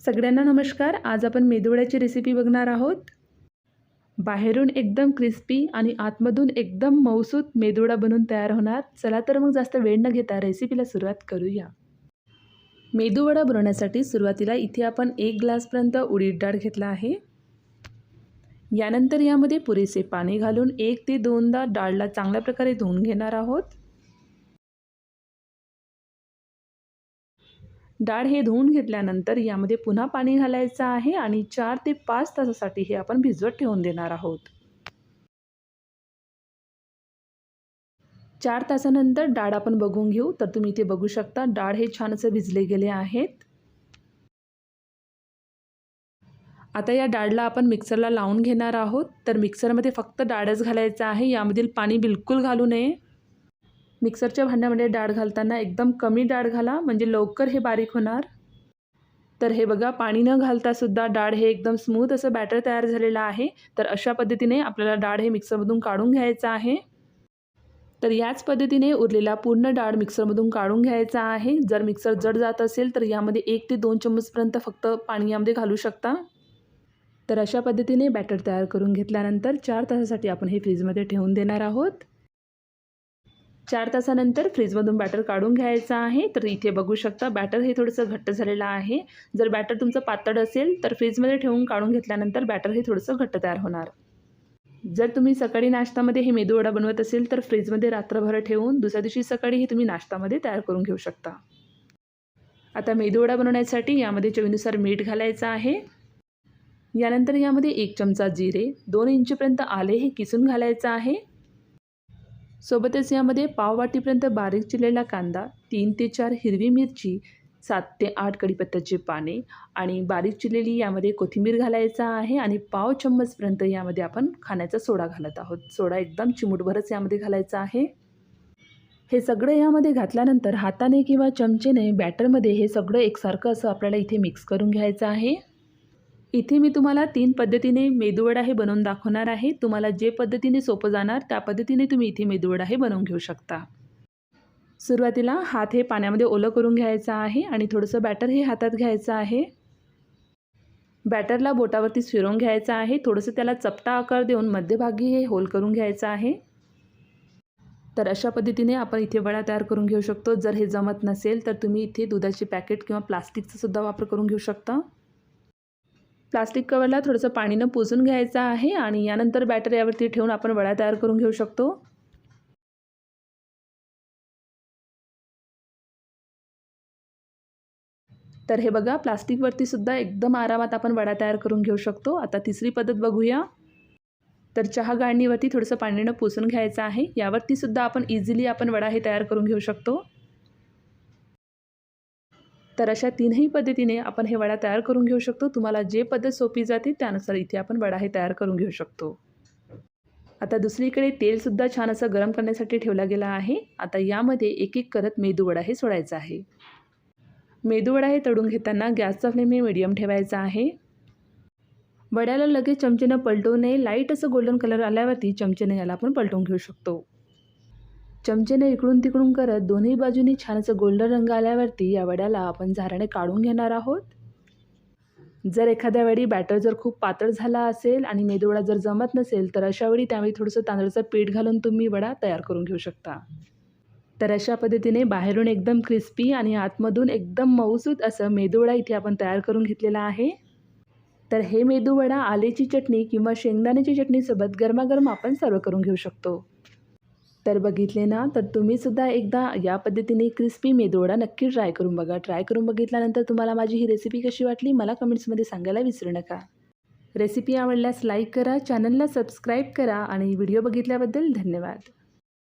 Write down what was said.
सगळ्यांना नमस्कार. आज आपण मेदूवड्याची रेसिपी बघणार आहोत. बाहेरून एकदम क्रिस्पी आणि आतमधून एकदम मऊसूत मेदूवडा बनून तयार होणार. चला तर मग जास्त वेळ न घेता रेसिपीला सुरुवात करूया. मेदूवडा बनवण्यासाठी सुरुवातीला इथे आपण एक ग्लासपर्यंत उडीद डाळ घेतला आहे. यानंतर यामध्ये पुरेसे पाणी घालून एक ते दोनदा डाळला चांगल्या प्रकारे धुवून घेणार आहोत. डाळ हे धुवून घेतल्यानंतर यामध्ये पुन्हा पाणी घालायचं आहे आणि चार ते पाच तासासाठी हे आपण भिजवत ठेवून देणार आहोत. चार तासानंतर डाळ आपण बघून घेऊ. तर तुम्ही इथे बघू शकता डाळ हे छान असं भिजले गेले आहेत. आता या डाळला आपण मिक्सरला लावून घेणार आहोत. तर मिक्सरमध्ये फक्त डाळच घालायचं आहे. यामधील पाणी बिलकुल घालू नये. मिक्सरच्या भांड्यामध्ये डाळ घालताना एकदम कमी डाळ घाला म्हणजे लवकर हे बारीक होणार. तर हे बघा पाणी न घालतासुद्धा डाळ हे एकदम स्मूथ असं बॅटर तयार झालेलं आहे. तर अशा पद्धतीने आपल्याला डाळ हे मिक्सरमधून काढून घ्यायचं आहे. तर याच पद्धतीने उरलेला पूर्ण डाळ मिक्सरमधून काढून घ्यायचा आहे. जर मिक्सर जड जात असेल तर यामध्ये एक ते दोन चम्मचपर्यंत फक्त पाणी यामध्ये घालू शकता. तर अशा पद्धतीने बॅटर तयार करून घेतल्यानंतर चार तासासाठी आपण हे फ्रीजमध्ये ठेवून देणार आहोत. चार तासानंतर फ्रीजमधून बॅटर काढून घ्यायचा आहे. तर इथे बघू शकता बॅटर हे थोडंसं घट्ट झालेलं आहे. जर बॅटर तुमचं पातळ असेल तर फ्रीजमध्ये ठेवून काढून घेतल्यानंतर बॅटर हे थोडंसं घट्ट तयार होणार. जर तुम्ही सकाळी नाश्त्यामध्ये हे मेदूवडा बनवत असेल तर फ्रीजमध्ये रात्रभर ठेवून दुसऱ्या दिवशी सकाळी हे तुम्ही नाश्त्यामध्ये तयार करून घेऊ शकता. आता मेदूवडा बनवण्यासाठी यामध्ये चवीनुसार मीठ घालायचं आहे. यानंतर यामध्ये एक चमचा जिरे दोन इंचपर्यंत आले हे किसून घालायचं आहे. सोबतच यामध्ये पाववाटीपर्यंत बारीक चिरलेला कांदा तीन ते चार हिरवी मिरची सात ते आठ कढीपत्त्याचे पाने आणि बारीक चिरलेली यामध्ये कोथिंबीर घालायचा आहे आणि पाव चम्मचपर्यंत यामध्ये आपण खाण्याचा सोडा घालत आहोत. सोडा एकदम चिमूटभरच यामध्ये घालायचा आहे. हे सगळं यामध्ये घातल्यानंतर हाताने किंवा चमचेने बॅटरमध्ये हे सगळं एकसारखं असं आपल्याला इथे मिक्स करून घ्यायचं आहे. इथे मी तुम्हाला तीन पद्धतीने मेदूवडा हे बनवून दाखवणार आहे. तुम्हाला जे पद्धतीने सोपं जाणार त्या पद्धतीने तुम्ही इथे मेदूवडा हे बनवून घेऊ शकता. सुरुवातीला हात हे पाण्यामध्ये ओलं करून घ्यायचं आहे आणि थोडंसं बॅटर हे हातात घ्यायचं आहे. बॅटरला बोटावरती फिरवून घ्यायचं आहे. थोडंसं त्याला चपटा आकार देऊन मध्यभागी हे होल करून घ्यायचं आहे. तर अशा पद्धतीने आपण इथे वडा तयार करून घेऊ शकतो. जर हे जमत नसेल तर तुम्ही इथे दुधाचे पॅकेट किंवा प्लास्टिकचा सुद्धा वापर करून घेऊ शकता. प्लास्टिक कवरला थोडंसं पाणीनं पुसून घ्यायचं आहे आणि यानंतर बॅटर यावरती ठेवून आपण वडा तयार करून घेऊ शकतो. तर हे बघा प्लास्टिकवरती सुद्धा एकदम आरामात आपण वडा तयार करून घेऊ शकतो. आता तिसरी पद्धत बघूया. तर चहा गाळणीवरती थोडंसं पाणीनं पुसून घ्यायचं आहे. यावरती सुद्धा आपण इझिली आपण वडा हे तयार करून घेऊ शकतो. तर अशा तीनही पद्धतीने आपण हे वडा तयार करून घेऊ शकतो. तुम्हाला जे पद्धत सोपी जाते त्यानुसार इथे आपण वडा हे तयार करून घेऊ शकतो. आता दुसरीकडे तेलसुद्धा छान असं गरम करण्यासाठी ठेवला गेला आहे. आता यामध्ये एक एक करत मेदूवडा हे सोडायचा आहे. मेदूवडा हे तळून घेताना गॅसचा फ्लेम हे मिडियम ठेवायचा आहे. वड्याला लगेच चमचेनं पलटवू नये लाइट असं गोल्डन कलर आल्यावरती चमचेनं याला आपण पलटवून घेऊ शकतो. चमचेने इकडून तिकडून करत दोन्ही बाजूनी छान असं गोल्डन रंग आल्यावरती या वड्याला आपण झाराने काढून घेणार आहोत. जर एखाद्या वेळी बॅटर जर खूप पातळ झाला असेल आणि मेदूवडा जर जमत नसेल तर अशा वेळी त्यावेळी थोडंसं तांदळाचं पीठ घालून तुम्ही वडा तयार करून घेऊ शकता. तर अशा पद्धतीने बाहेरून एकदम क्रिस्पी आणि आतमधून एकदम मऊसूत असं मेदूवडा इथे आपण तयार करून घेतलेला आहे. तर हे मेदूवडा आलेची चटणी किंवा शेंगदाण्याची चटणीसोबत गरमागरम आपण सर्व करून घेऊ शकतो. तर बघितले ना तर तुम्हीसुद्धा एकदा या पद्धतीने क्रिस्पी मेदोडा नक्की ट्राय करून बघा. ट्राय करून बघितल्यानंतर तुम्हाला माझी ही रेसिपी कशी वाटली मला कमेंट्समध्ये सांगायला विसरू नका. रेसिपी आवडल्यास लाईक करा चॅनलला सबस्क्राईब करा आणि व्हिडिओ बघितल्याबद्दल धन्यवाद.